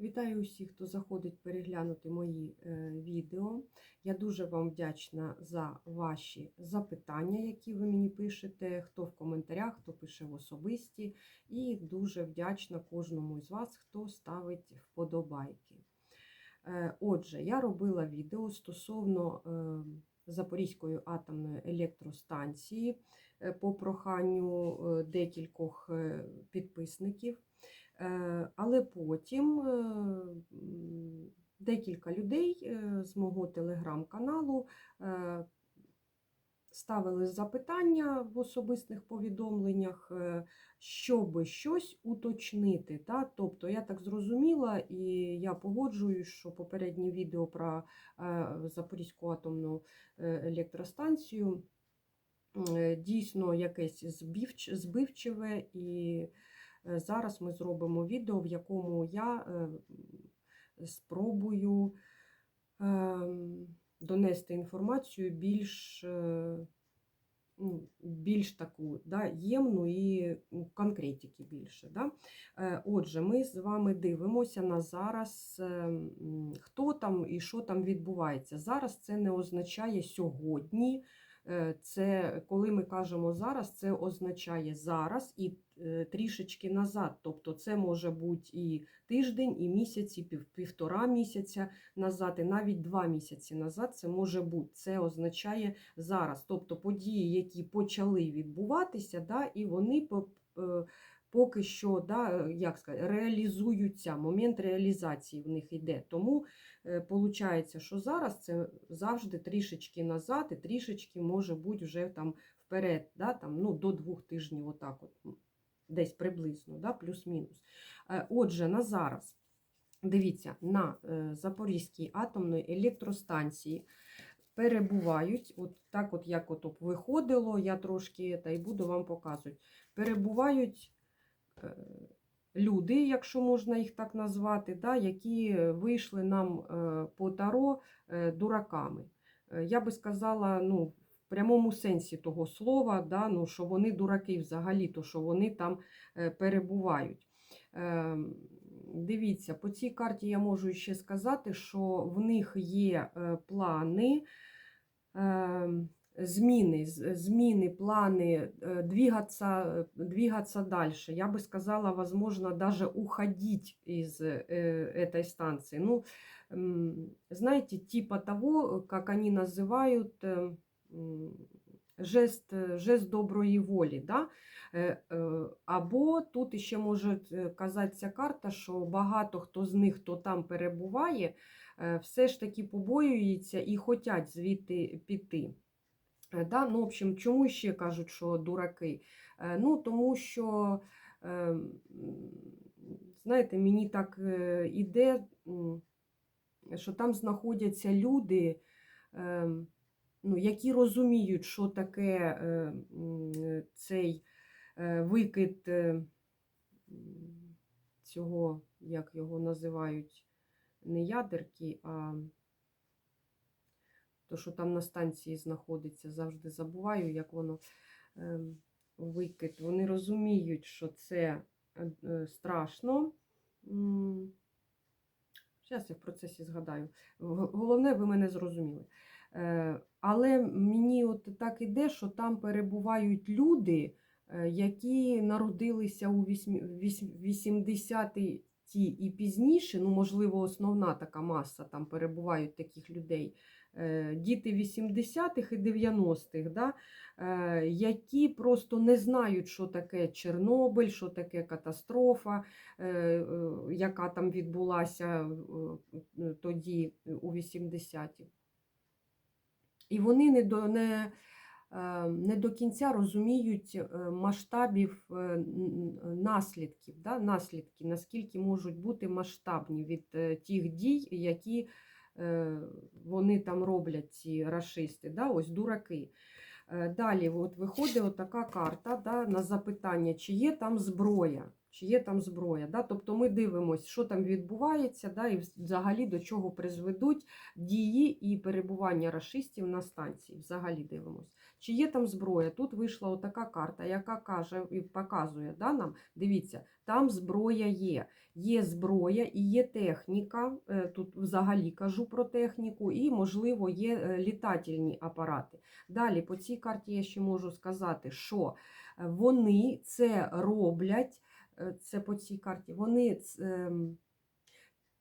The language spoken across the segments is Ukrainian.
Вітаю усіх, хто заходить переглянути мої е, відео. Я дуже вам вдячна за ваші запитання, які ви мені пишете, хто в коментарях, хто пише в особисті. І дуже вдячна кожному із вас, хто ставить вподобайки. Е, Отже, я робила відео стосовно е, Запорізької атомної електростанції по проханню декількох підписників. Е, Але потім е, декілька людей е, з мого телеграм-каналу ставили запитання в особистих повідомленнях, щоб щось уточнити. Та? Тобто я так зрозуміла, і я погоджуюсь, що попереднє відео про Запорізьку атомну електростанцію дійсно якесь збивч- збивчиве і. Е, Зараз ми зробимо відео, в якому я е, спробую ем, донести інформацію більш, е, ну, більш таку да, ємну і ну, конкретики більше. Да? Отже, ми з вами дивимося на зараз, е, хто там і що там відбувається. Зараз це не означає сьогодні. Е, Це коли ми кажемо зараз, це означає зараз і е, трішечки назад. Тобто це може бути і тиждень, і місяць, і півтора місяця назад, і навіть два місяці назад це може бути. Це означає зараз. Тобто події, які почали відбуватися, да, і вони по- е, поки що да, як сказати, реалізуються. Момент реалізації в них йде. Тому Е, що зараз це завжди трішечки назад, і трішечки може бути вже там вперед, да, там, ну, до двох тижнів, отак от, десь приблизно, да, плюс-мінус. Е, Отже, на зараз, дивіться, на е, Запорізькій атомної електростанції перебувають, от так от як от виходило, я трошки та й буду вам показувати, перебувають люди, якщо можна їх так назвати, да, які вийшли нам е, по таро е, дураками. Е, Я би сказала, ну, в прямому сенсі того слова, да, ну, що вони дураки взагалі, то що вони там е, перебувають. Е, Дивіться, по цій карті я можу ще сказати, що в них є е, плани е, зміни, з- зміни, планы, э, двигаться, э, двигаться дальше. Я бы сказала, возможно, даже уходить из э, этой станции. Ну, м, знаете, типа того, как они называют э, м, жест, э, жест доброї волі. Да? Е, е, Або тут ще може е, казатися карта, що багато хто з них, хто там перебуває, е, все ж таки побоюється і хочуть звідти піти. Е, Да? Ну, в общем, чому ще кажуть, що дураки? Е, Ну, тому що, е, знаєте, мені так е, іде, що там знаходяться люди, е, ну, які розуміють, що таке е, цей е, викид е, цього, як його називають, не ядерки, а то, що там на станції знаходиться, завжди забуваю, як воно ем, викид. Вони розуміють, що це е, е, страшно. Зараз я в процесі згадаю. Головне, ви мене зрозуміли. Е, Але мені от так іде, що там перебувають люди, які народилися у 80-ті і пізніше, ну, можливо, основна така маса там перебувають таких людей е, діти 80-х і 90-х, да, е, які просто не знають, що таке Чорнобиль, що таке катастрофа, е, яка там відбулася тоді, у 80-ті. І вони не не, не до кінця розуміють е, масштабів е, наслідків, да, наслідки, наскільки можуть бути масштабні від е, тих дій, які е, вони там роблять, ці рашисти, да, ось дураки. Е, Далі от виходить така карта да, на запитання, чи є там зброя. Чи є там зброя. Да? Тобто ми дивимося, що там відбувається, да, і взагалі до чого призведуть дії і перебування рашистів на станції. Взагалі дивимося. Чи є там зброя? Тут вийшла отака карта, яка каже і показує да, нам, дивіться, там зброя є. Є зброя і є техніка. е, Тут взагалі кажу про техніку, і, можливо, є е, літательні апарати. Далі по цій карті я ще можу сказати, що е, вони це роблять. Е, Це по цій карті. Вони ем,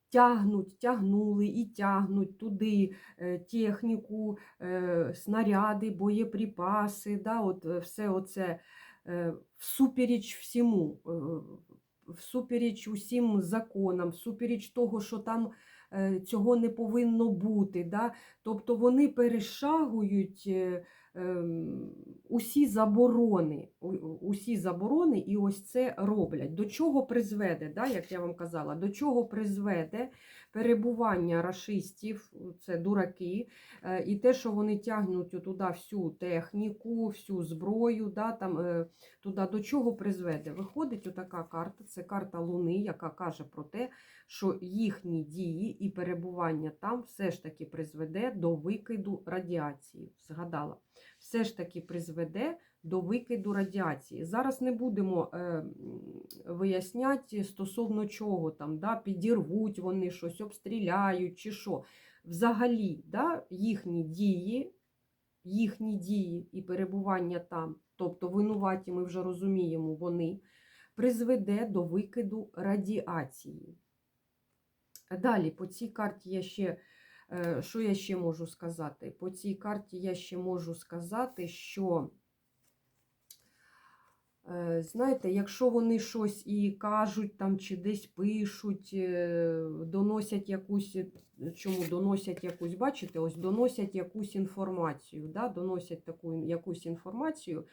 тягнуть, тягнули і тягнуть туди е, техніку, е, снаряди, боєприпаси, да, от все оце всупереч всьому, всупереч усім законам, всупереч того, що там цього не повинно бути. Да? Тобто вони перешагують усі заборони, усі заборони і ось це роблять. До чого призведе, да, як я вам казала, до чого призведе перебування рашистів, це дураки, е, і те, що вони тягнуть туди всю техніку, всю зброю, да, там, е, туди до чого призведе? Виходить отака карта, це карта Луни, яка каже про те, що їхні дії і перебування там все ж таки призведе до викиду радіації. Згадала, все ж таки призведе до викиду радіації. Зараз не будемо е, виясняти стосовно чого там, да, підірвуть вони щось, обстріляють чи що. Взагалі, да, їхні дії, їхні дії і перебування там, тобто винуваті, ми вже розуміємо, вони призведе до викиду радіації. Далі, по цій карті я ще, е, що я ще можу сказати? По цій карті я ще можу сказати, що, знаєте, якщо вони щось і кажуть там, чи десь пишуть, е, доносять якусь, е, чому доносять якусь, бачите, ось доносять якусь інформацію, да, доносять таку якусь інформацію,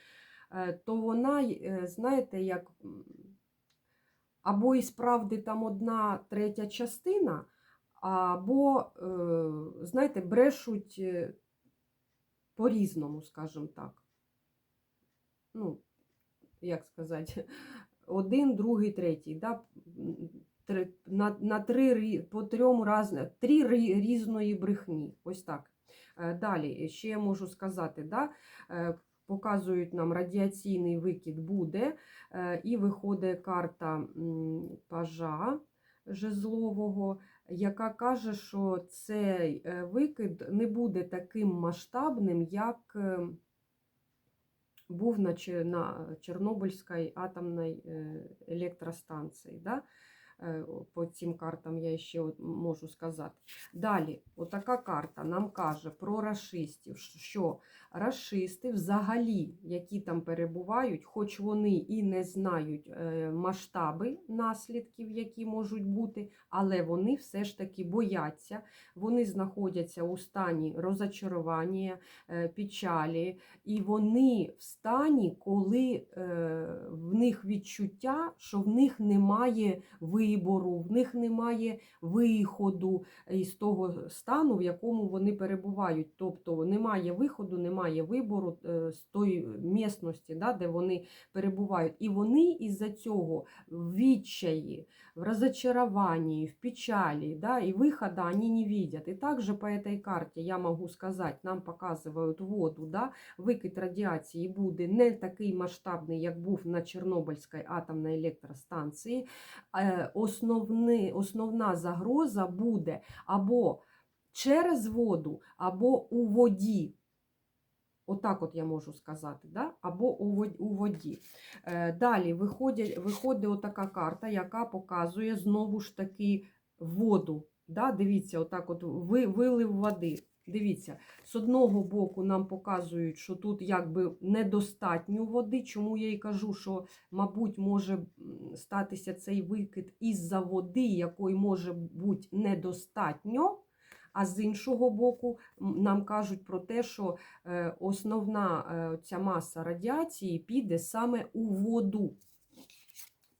е, то вона, е, знаєте, як. або і справді там одна третя частина, або, е, знаєте, брешуть е, по-різному, скажімо так. Ну, як сказати, один, другий, третій. Да? На, на три, по трьом раз, три різної брехні. Ось так. Е, Далі, ще я можу сказати, да? е, показують нам радіаційний викид буде, е, і виходить карта пажа жезлового, яка каже, що цей викид не буде таким масштабним, як е, був на, на Чорнобильській атомній е, електростанції. Да? Е, По цим картам я ще можу сказати. Далі, отака карта нам каже про расистів, що рашисти взагалі, які там перебувають, хоч вони і не знають е, масштаби наслідків, які можуть бути, але вони все ж таки бояться, вони знаходяться у стані розочарування, е, печалі, і вони в стані, коли е, в них відчуття, що в них немає вибору, в них немає виходу із того стану, в якому вони перебувають. Тобто немає виходу, немає вибору е, з тої місності, да, де вони перебувають. І вони із-за цього в відчаї, в розочаровании, в печали, да, и выхода они не видят. И также по этой карте я могу сказать, нам показывают воду, да, викид радіації буде не такий масштабний, як був на Чорнобильській атомній електростанції. Е, Основни, основна загроза буде або через воду, або у воді. Отак от я можу сказати, да? або у воді. Е, Далі виходять, виходить отака карта, яка показує знову ж таки воду. Да? Дивіться, отак от ви, вилив води. Дивіться, з одного боку нам показують, що тут якби недостатньо води. Чому я і кажу, що, мабуть, може статися цей викид із-за води, якої може бути недостатньо. А з іншого боку, нам кажуть про те, що е, основна е, ця маса радіації піде саме у воду.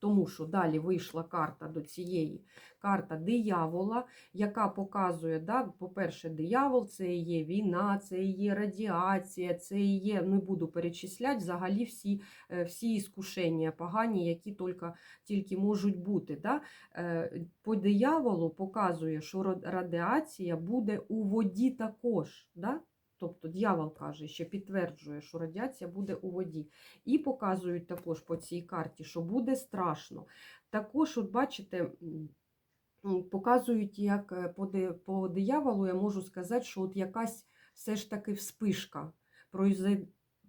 Тому що далі вийшла карта до цієї карта диявола, яка показує, да, по-перше, диявол це і є війна, це і є радіація, це і є, не буду перечисляти взагалі всі, е, всі іскушення погані, які тільки, тільки можуть бути. Да? Е, По дияволу показує, що радіація буде у воді також. Да? Тобто дьявол каже, що підтверджує, що радіація буде у воді. І показують також по цій карті, що буде страшно. Також, от бачите, показують, як е, по, дияволу я можу сказати, що от якась все ж таки вспишка.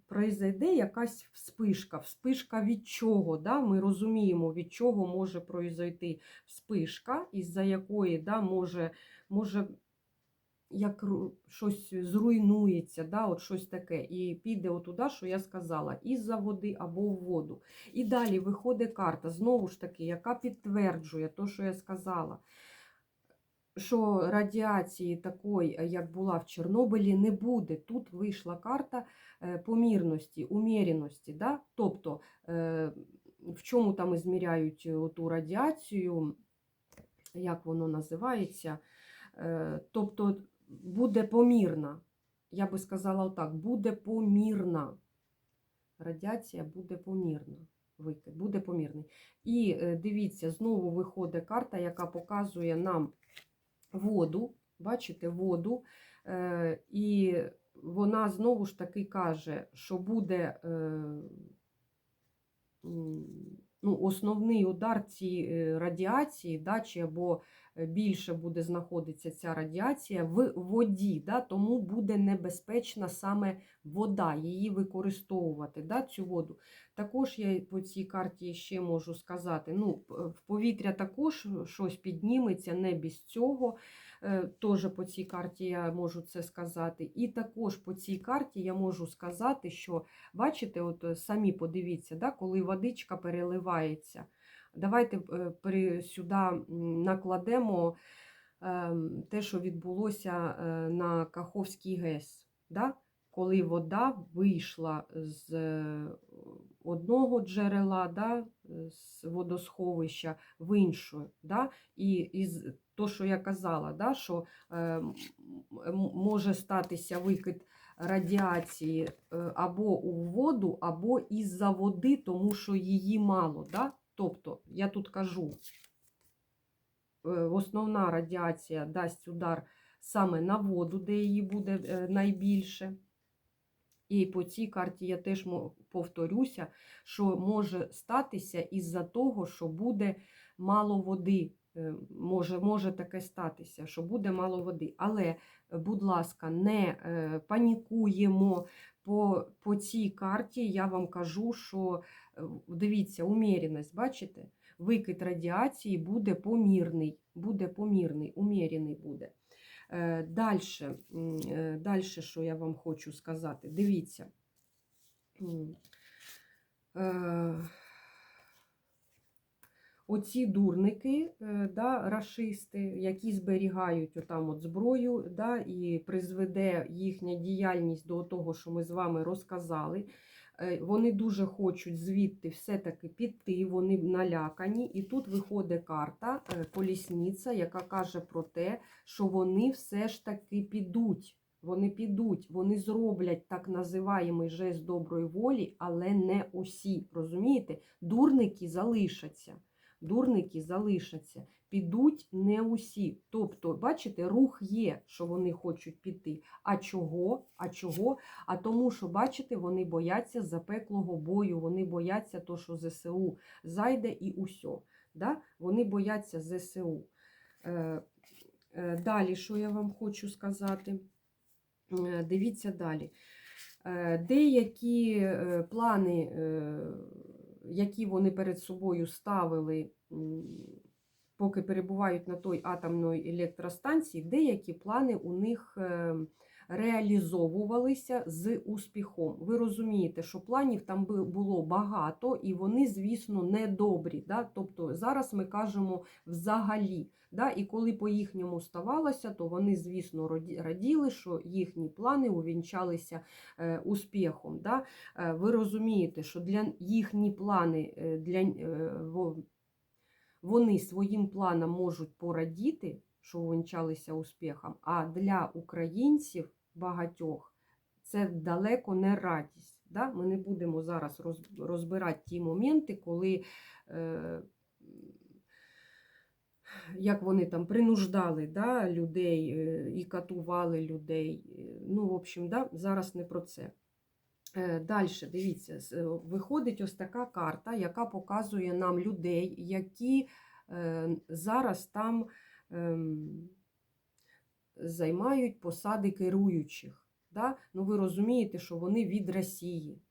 Произойде якась вспишка. Вспишка від чого? Да? Ми розуміємо, від чого може произойти вспишка, із-за якої да, може, може як щось зруйнується, да, от щось таке, і піде отуда, що я сказала, із-за води або в воду. І далі виходить карта, знову ж таки, яка підтверджує те, що я сказала, що радіації такої, як була в Чорнобилі, не буде. Тут вийшла карта е, помірності, уміряності. Да? Тобто, е, в чому там ізміряють ту радіацію, як воно називається? Е, Тобто буде помірна. Я би сказала отак, буде помірна. Радіація буде помірна. Викид буде помірний. І е, дивіться, знову виходить карта, яка показує нам воду. Бачите, воду. Е, І вона знову ж таки каже, що буде е, ну, основний удар цієї радіації, да, чи або більше буде знаходитися ця радіація в воді, да, тому буде небезпечна саме вода, її використовувати, да, цю воду. Також я по цій карті ще можу сказати, ну, в повітря також щось підніметься, не без цього. Е, Теж по цій карті я можу це сказати. І також по цій карті я можу сказати, що, бачите, от е, самі подивіться, да, коли водичка переливається. Давайте е, сюди накладемо ем, те, що відбулося е, на Каховський ГЕС. Да? Коли вода вийшла з е, одного джерела, да, з водосховища в інше. Да? І із то, що я казала, да, що може статися викид радіації або у воду, або із-за води, тому що її мало. Да? Тобто, я тут кажу, е, основна радіація дасть удар саме на воду, де її буде е, найбільше. І по цій карті я теж повторюся, що може статися із-за того, що буде мало води. Е, Може, може таке статися, що буде мало води. Але, будь ласка, не панікуємо по, по цій карті. Я вам кажу, що дивіться, уміряність, бачите? Викид радіації буде помірний, буде помірний, умірений буде. Далі, далі, що я вам хочу сказати, дивіться. Е, Оці дурники, е, да, рашисти, які зберігають отам от зброю, да, і призведе їхня діяльність до того, що ми з вами розказали. Е, Вони дуже хочуть звідти все-таки піти, вони налякані. І тут виходить карта, е, колісниця, яка каже про те, що вони все ж таки підуть. Вони підуть, вони зроблять так називаємий жест доброї волі, але не усі. Розумієте? Дурники залишаться. Дурники залишаться. Підуть не усі. Тобто, бачите, рух є, що вони хочуть піти. А чого? А чого? А тому, що, бачите, вони бояться запеклого бою, вони бояться то, що ЗСУ зайде і усьо. Да? Вони бояться ЗСУ. Е, е, Далі, що я вам хочу сказати? Е, Дивіться далі. Е, Деякі е, плани, е, які вони перед собою ставили, поки перебувають на той атомної електростанції, деякі плани у них е, реалізовувалися з успіхом. Ви розумієте, що планів там було багато, і вони, звісно, недобрі. Да? Тобто зараз ми кажемо взагалі. Да? І коли по їхньому ставалося, то вони, звісно, раділи, що їхні плани увінчалися е, успіхом. Да? Е, Ви розумієте, що для їхні плани для, вони своїм планам можуть порадіти, що увінчалися успіхом, а для українців багатьох це далеко не радість. Да? Ми не будемо зараз розбирати ті моменти, коли. Е, як вони там принуждали да, людей е, і катували людей. Е, Ну, в общем, да, зараз не про це. Далі, дивіться, е, виходить ось така карта, яка показує нам людей, які е, зараз там ем, займають посади керуючих. Ну, ви розумієте, що вони від Росії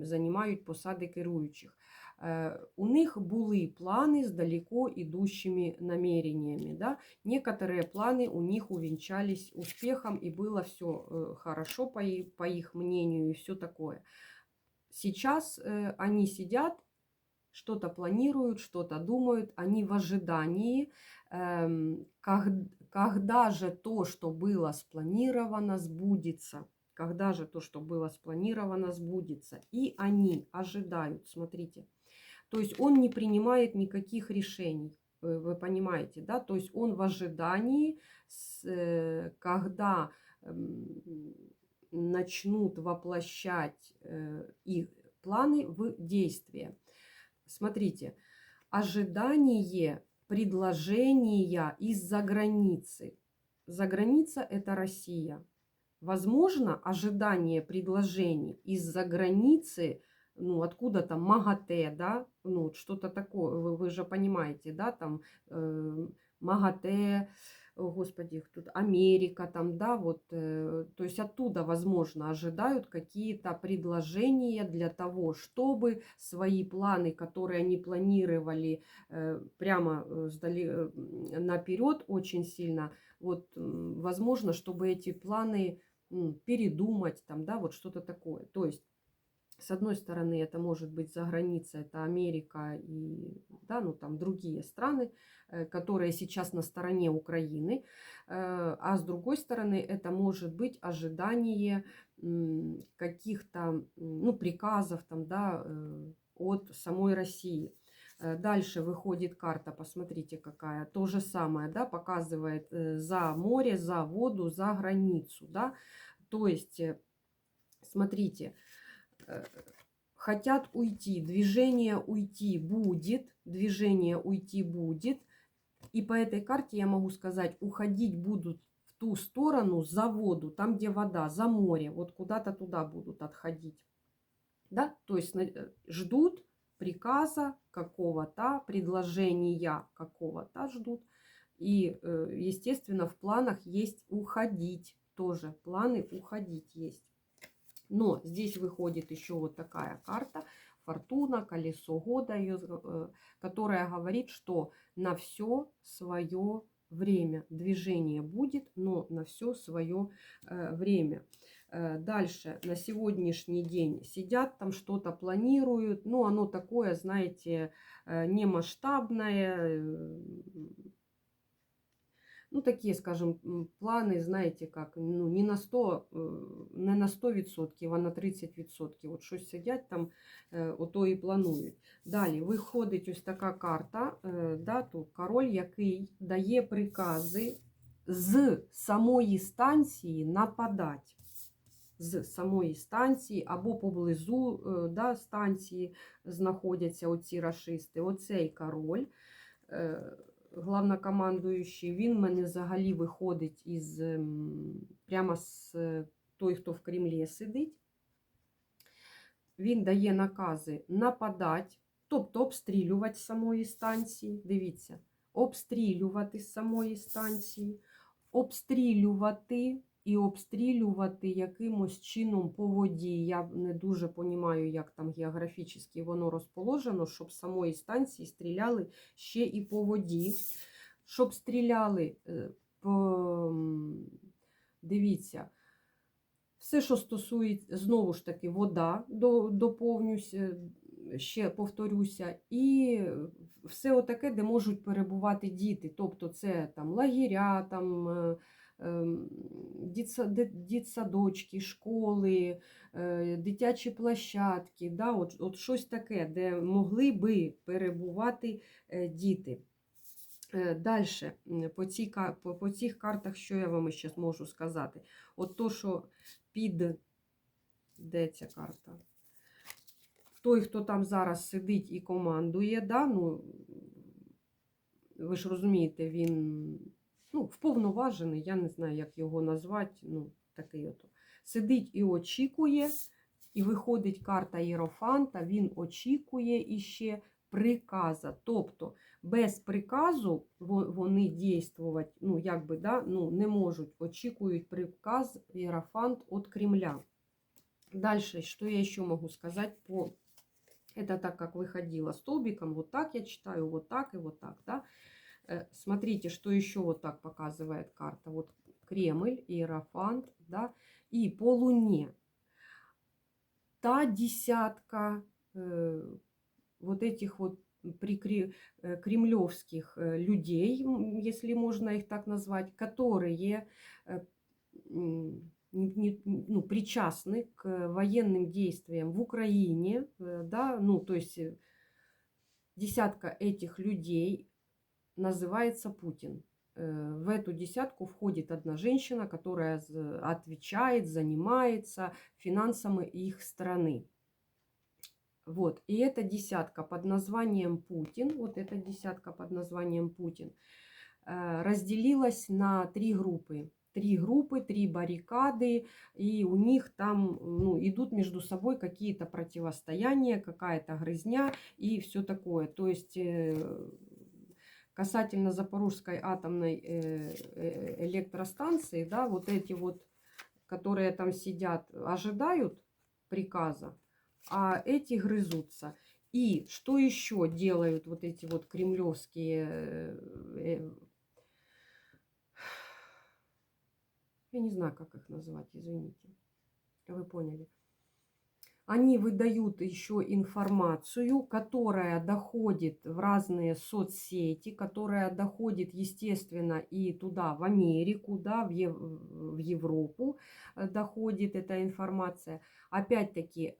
займають посади керуючих. Е, У них були плани з далеко идущими намерениями. Да? Некоторые планы у них увенчались успехом, и было все хорошо, по, по их мнению, и все такое. Сейчас э, они сидят, что-то планируют, что-то думают, они в ожидании, эм, когда же то, что было спланировано, сбудется. Когда же то, что было спланировано, сбудется. И они ожидают, смотрите. То есть он не принимает никаких решений, вы понимаете, да? То есть он в ожидании, э, когда м, начнут воплощать э, их планы в действие. Смотрите, ожидание предложения из-за границы. За граница – это Россия. Возможно, ожидание предложений из-за границы, ну, откуда там МАГАТЭ, да, ну, что-то такое, вы, вы же понимаете, да, там э, МАГАТЭ, господи, тут Америка, там, да, вот, э, то есть оттуда, возможно, ожидают какие-то предложения для того, чтобы свои планы, которые они планировали э, прямо э, сдали, э, наперед очень сильно, вот, м, возможно, чтобы эти планы м, передумать, там, да, вот что-то такое. То есть, с одной стороны, это может быть за границей, это Америка и, да, ну, там другие страны, э, которые сейчас на стороне Украины, Э, а с другой стороны, это может быть ожидание каких-то, ну, приказов, там, да, э, от самой России. Дальше выходит карта, посмотрите какая, то же самое, да, показывает за море, за воду, за границу, да, то есть, смотрите, хотят уйти, движение уйти будет, движение уйти будет, и по этой карте я могу сказать, уходить будут в ту сторону, за воду, там, где вода, за море, вот куда-то туда будут отходить, да, то есть э, ждут приказа какого-то, предложения какого-то ждут, и, э, естественно, в планах есть уходить тоже, планы уходить есть. Но здесь выходит еще вот такая карта, фортуна, колесо года, э, которая говорит, что на все свое время. Движение будет, но на все свое э, время. Э, Дальше, на сегодняшний день сидят там, что-то планируют, ну, оно такое, знаете, не масштабное, ну, такие, скажем, планы, знаете, как, ну, не на 100, э, не на 100%, а на 30%. От щось сидять там, е, ото і планують. Далі виходить ось така карта, е, да, тут король, який дає прикази з самої станції нападати. З самої станції або поблизу е, да, станції знаходяться оці рашисти. Оцей король. Главнокомандуючий, він мене взагалі виходить із ем, прямо з е, той, хто в Кремлі сидить. Він дає накази нападати, тобто обстрілювати з самої станції. Дивіться, обстрілювати з самої станції, обстрілювати і обстрілювати якимось чином по воді. Я не дуже розумію, як там географічно воно розположено, щоб самої станції стріляли ще і по воді. Щоб стріляли е, по, дивіться, все, що стосується, знову ж таки, вода, доповнюся, ще повторюся, і все отаке, де можуть перебувати діти. Тобто це там лагеря, там е, ем, дітсадочки, школи, е, дитячі площадки, да, от, от щось таке, де могли би перебувати е, діти. Далі, по, цій, по, по цих картах, що я вам ще зможу сказати? От то, що під. Де ця карта? Той, хто там зараз сидить і командує, да, ну, ви ж розумієте, він ну, вповноважений, я не знаю, як його назвати. Ну, такий от. Сидить і очікує, і виходить карта Єрофанта, він очікує іще приказа. Тобто без приказу вони дійствувати ну, якби, да, ну, не можуть, очікують приказ Єрофант від Кремля. Дальше, что я еще могу сказать по... Это так, как выходила столбиком, вот так я читаю, вот так и вот так, да. Э, Смотрите, что еще вот так показывает карта. Вот Кремль, Иерофант, да, и по Луне. Та десятка э, вот этих вот прикре- э, кремлевских э, людей, если можно их так назвать, которые э, не- ну, причастны к военным действиям в Украине, да, ну, то есть десятка этих людей называется Путин. Э, В эту десятку входит одна женщина, которая отвечает, занимается финансами их страны. Вот. И эта десятка под названием Путин, вот эта десятка под названием Путин, э, разделилась на три группы. Три группы, три баррикады, и у них там ну, идут между собой какие-то противостояния, какая-то грызня и все такое. То есть э, касательно Запорожской атомной э, электростанции, да, вот эти вот, которые там сидят, ожидают приказа, а эти грызутся. И что еще делают вот эти вот кремлевские, э, э, я не знаю, как их назвать, извините, вы поняли. Они выдают еще информацию, которая доходит в разные соцсети, которая доходит, естественно, и туда, в Америку, да, в, Ев- в Европу э, доходит эта информация. Опять-таки,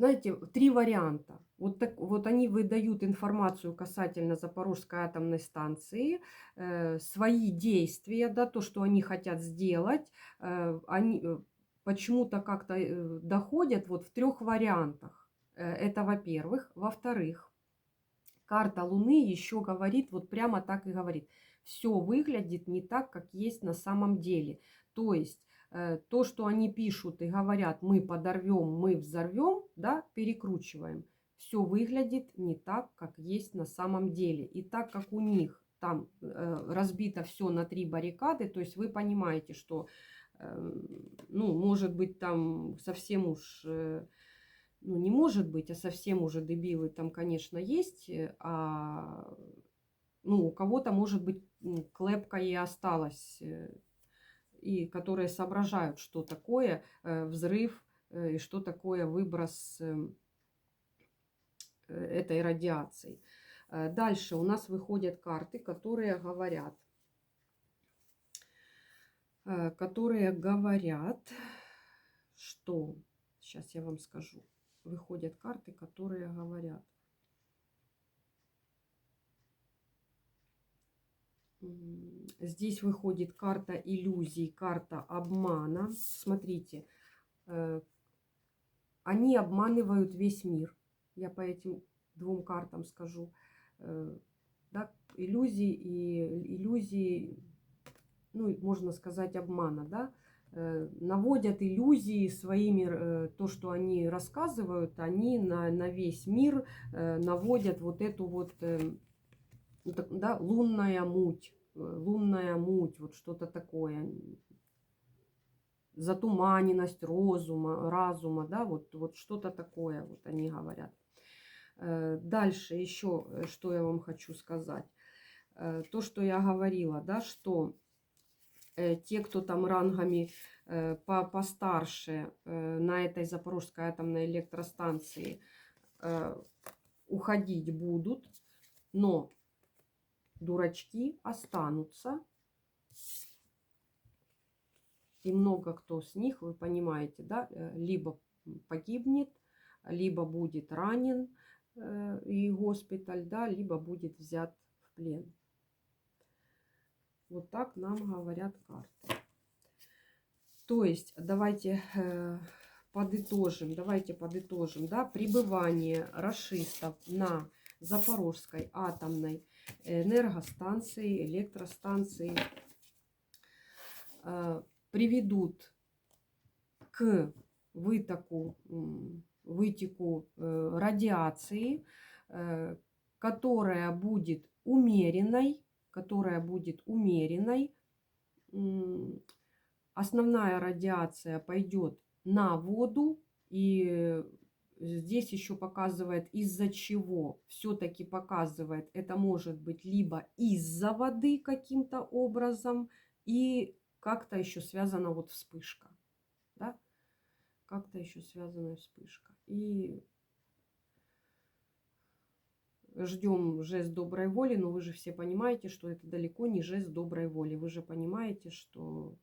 знаете, три варианта. Вот, так, вот они выдают информацию касательно Запорожской атомной станции, э, свои действия, да, то, что они хотят сделать, э, они э, почему-то как-то э, доходят вот в трех вариантах. Э, Это во-первых. Во-вторых, карта Луны еще говорит, вот прямо так и говорит, все выглядит не так, как есть на самом деле. То есть то, что они пишут и говорят, мы подорвем, мы взорвем, да, перекручиваем, все выглядит не так, как есть на самом деле. И так как у них там э, разбито все на три баррикады, то есть вы понимаете, что, э, ну, может быть, там совсем уж, э, ну, не может быть, а совсем уже дебилы там, конечно, есть, э, а, ну, у кого-то, может быть, клепка и осталась, э, и которые соображают, что такое э, взрыв э, и что такое выброс эм, э, этой радиации. Дальше у нас выходят карты, которые говорят, которые говорят, что, сейчас я вам скажу, выходят карты, которые говорят, М, Здесь выходит карта иллюзий, карта обмана. Смотрите, э, они обманывают весь мир. Я по этим двум картам скажу. Э, Да, иллюзии и иллюзии, ну, можно сказать, обмана, да, Э, наводят иллюзии своими, то, что они рассказывают, они на, на весь мир наводят вот эту вот, э, ну, так, да, лунная муть, лунная муть, вот что-то такое, затуманенность розума, разума, да, вот, вот что-то такое, вот они говорят. Э, Дальше еще, э, что я вам хочу сказать. Э, То, что я говорила, да, что те, кто там рангами по- постарше на этой Запорожской атомной электростанции уходить будут, но дурачки останутся. И много кто с них, вы понимаете, да, э, либо погибнет, либо будет ранен э, и госпиталь, да, либо будет взят в плен. Вот так нам говорят карты. То есть давайте э, подытожим, давайте подытожим, да, пребывание расистов на Запорожской атомной энергостанции, электростанции э, приведут к вытоку, вытеку э, радиации, э, которая будет умеренной, которая будет умеренной. Основная радиация пойдет на воду, и здесь еще показывает, из-за чего все-таки показывает, это может быть либо из-за воды каким-то образом, и как-то еще связана вот вспышка, да, как-то еще связана вспышка. И ждем жест доброй воли, но вы же все понимаете, что это далеко не жест доброй воли. Вы же понимаете, что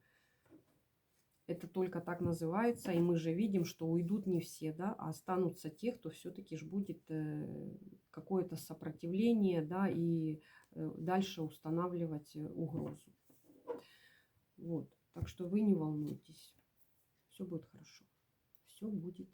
это только так называется, и мы же видим, что уйдут не все, да, а останутся те, кто все-таки ж будет э, какое-то сопротивление, да, и э, дальше устанавливать э, угрозу. Вот, так что вы не волнуйтесь, все будет хорошо, все будет.